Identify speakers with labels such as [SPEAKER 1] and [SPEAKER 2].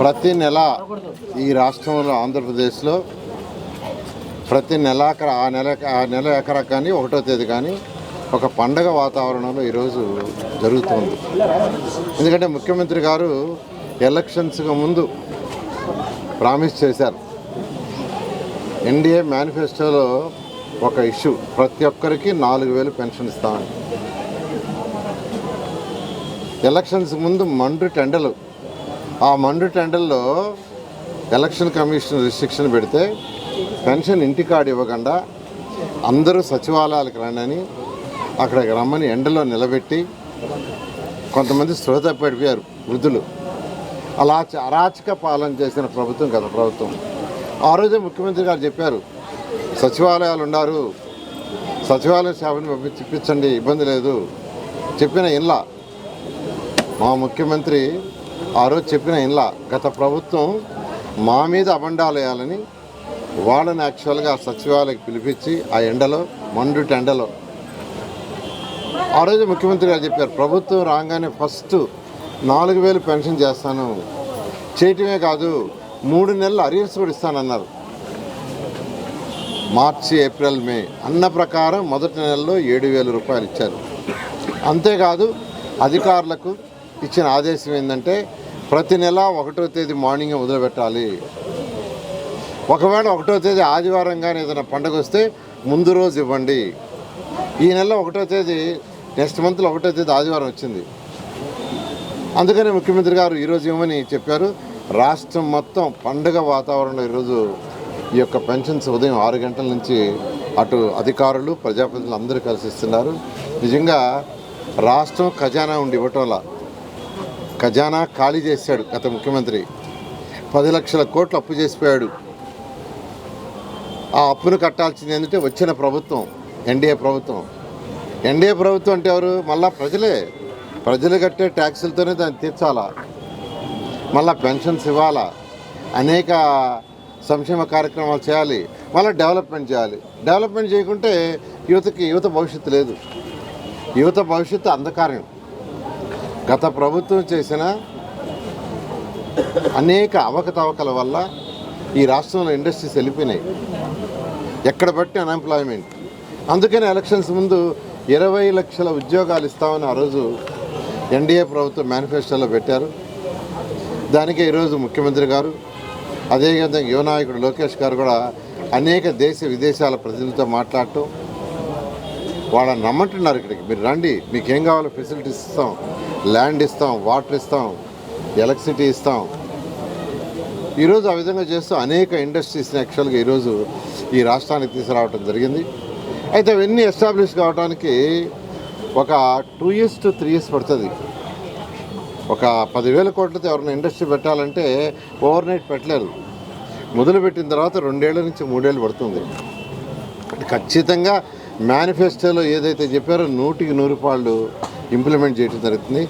[SPEAKER 1] ప్రతి నెల ఈ రాష్ట్రంలో ఆంధ్రప్రదేశ్లో ప్రతి నెలాఖరు ఆ నెల ఆ నెల ఎకరా కానీ ఒకటో తేదీ కానీ ఒక పండగ వాతావరణంలో ఈరోజు జరుగుతుంది. ఎందుకంటే ముఖ్యమంత్రి గారు ఎలక్షన్స్కి ముందు ప్రామిస్ చేశారు. ఎన్డీఏ మేనిఫెస్టోలో ఒక ఇష్యూ ప్రతి ఒక్కరికి నాలుగు వేలు పెన్షన్ ఇస్తామని. ఎలక్షన్స్ ముందు మండు టెండలు ఆ మండు టెండల్లో ఎలక్షన్ కమిషన్ రిస్ట్రిక్షన్ పెడితే పెన్షన్ ఇంటికాడు ఇవ్వకుండా అందరూ సచివాలయాలకు రండి అక్కడికి రమ్మని ఎండలో నిలబెట్టి కొంతమంది శ్రోత పడిపోయారు వృద్ధులు. అలా అరాచక పాలన చేసిన ప్రభుత్వం గత ప్రభుత్వం. ఆ రోజే ముఖ్యమంత్రి గారు చెప్పారు సచివాలయాలు ఉన్నారు సచివాలయ సేవను పంపించండి ఇబ్బంది లేదు. చెప్పిన ఇన్లా మా ముఖ్యమంత్రి ఆ రోజు చెప్పిన ఇలా గత ప్రభుత్వం మా మీద అబండాలు వేయాలని వాళ్ళని యాక్చువల్గా సచివాలయకి పిలిపించి ఆ ఎండలో మండుటి ఎండలో ఆ రోజు ముఖ్యమంత్రి గారు చెప్పారు ప్రభుత్వం రాగానే ఫస్ట్ నాలుగు వేలు పెన్షన్ చేస్తాను. చేయటమే కాదు మూడు నెలలు అరియర్స్ కూడా ఇస్తానన్నారు. మార్చి ఏప్రిల్ మే అన్న ప్రకారం మొదటి నెలలో ఏడు వేల రూపాయలు ఇచ్చారు. అంతేకాదు అధికారులకు ఇచ్చిన ఆదేశం ఏంటంటే ప్రతి నెల ఒకటో తేదీ మార్నింగ్ వదిలిపెట్టాలి ఒకవేళ ఒకటో తేదీ ఆదివారం కానీ ఏదైనా పండగ వస్తే ముందు రోజు ఇవ్వండి. ఈ నెల ఒకటో తేదీ నెక్స్ట్ మంత్లో ఒకటో తేదీ ఆదివారం వచ్చింది. అందుకని ముఖ్యమంత్రి గారు ఈరోజు ఇవ్వమని చెప్పారు. రాష్ట్రం మొత్తం పండుగ వాతావరణంలో ఈరోజు ఈ యొక్క పెన్షన్స్ ఉదయం ఆరు గంటల నుంచి అటు అధికారులు ప్రజాప్రతినిధులు అందరూ కలిసి ఇస్తున్నారు. నిజంగా రాష్ట్రం ఖజానా ఉండి ఇవ్వటంలా ఖజానా ఖాళీ చేశాడు గత ముఖ్యమంత్రి. పది లక్షల కోట్లు అప్పు చేసిపోయాడు. ఆ అప్పును కట్టాల్సింది ఏంటంటే వచ్చిన ప్రభుత్వం ఎన్డీఏ ప్రభుత్వం. ఎన్డీఏ ప్రభుత్వం అంటే ఎవరు? మళ్ళా ప్రజలే. ప్రజలు కట్టే ట్యాక్సులతోనే దాన్ని తీర్చాలా? మళ్ళా పెన్షన్స్ ఇవ్వాలా? అనేక సంక్షేమ కార్యక్రమాలు చేయాలి. మళ్ళీ డెవలప్మెంట్ చేయాలి. డెవలప్మెంట్ చేయకుంటే యువతకి యువత భవిష్యత్తు లేదు. యువత భవిష్యత్తు అంధకార్యం. గత ప్రభుత్వం చేసిన అనేక అవకతవకల వల్ల ఈ రాష్ట్రంలో ఇండస్ట్రీస్ వెళ్ళిపోయినాయి. ఎక్కడ బట్టి అన్ఎంప్లాయ్మెంట్ అందుకని ఎలక్షన్స్ ముందు ఇరవై లక్షల ఉద్యోగాలు ఇస్తామని ఆ రోజు ఎన్డీఏ ప్రభుత్వం మేనిఫెస్టోలో పెట్టారు. దానికి ఈరోజు ముఖ్యమంత్రి గారు అదేవిధంగా యువ నాయకుడు లోకేష్ గారు కూడా అనేక దేశ విదేశాల ప్రజలతో మాట్లాడటం వాళ్ళని రమ్మంటున్నారు ఇక్కడికి. మీరు రండి. మీకు ఏం కావాలో ఫెసిలిటీస్ ఇస్తాం. ల్యాండ్ ఇస్తాం వాటర్ ఇస్తాం ఎలక్ట్రిసిటీ ఇస్తాం. ఈరోజు ఆ విధంగా చేస్తూ అనేక ఇండస్ట్రీస్ని యాక్చువల్గా ఈరోజు ఈ రాష్ట్రానికి తీసుకురావడం జరిగింది. అయితే అవన్నీ ఎస్టాబ్లిష్ కావడానికి ఒక two years to three years పడుతుంది. ఒక పదివేల కోట్లతో ఎవరైనా ఇండస్ట్రీ పెట్టాలంటే ఓవర్ నైట్ పెట్టలేరు. మొదలుపెట్టిన తర్వాత రెండేళ్ళ నుంచి మూడేళ్ళు పడుతుంది. ఖచ్చితంగా మేనిఫెస్టోలో ఏదైతే చెప్పారో నూటికి నూరు పాళ్ళు ఇంప్లిమెంట్ చేయడం జరుగుతుంది.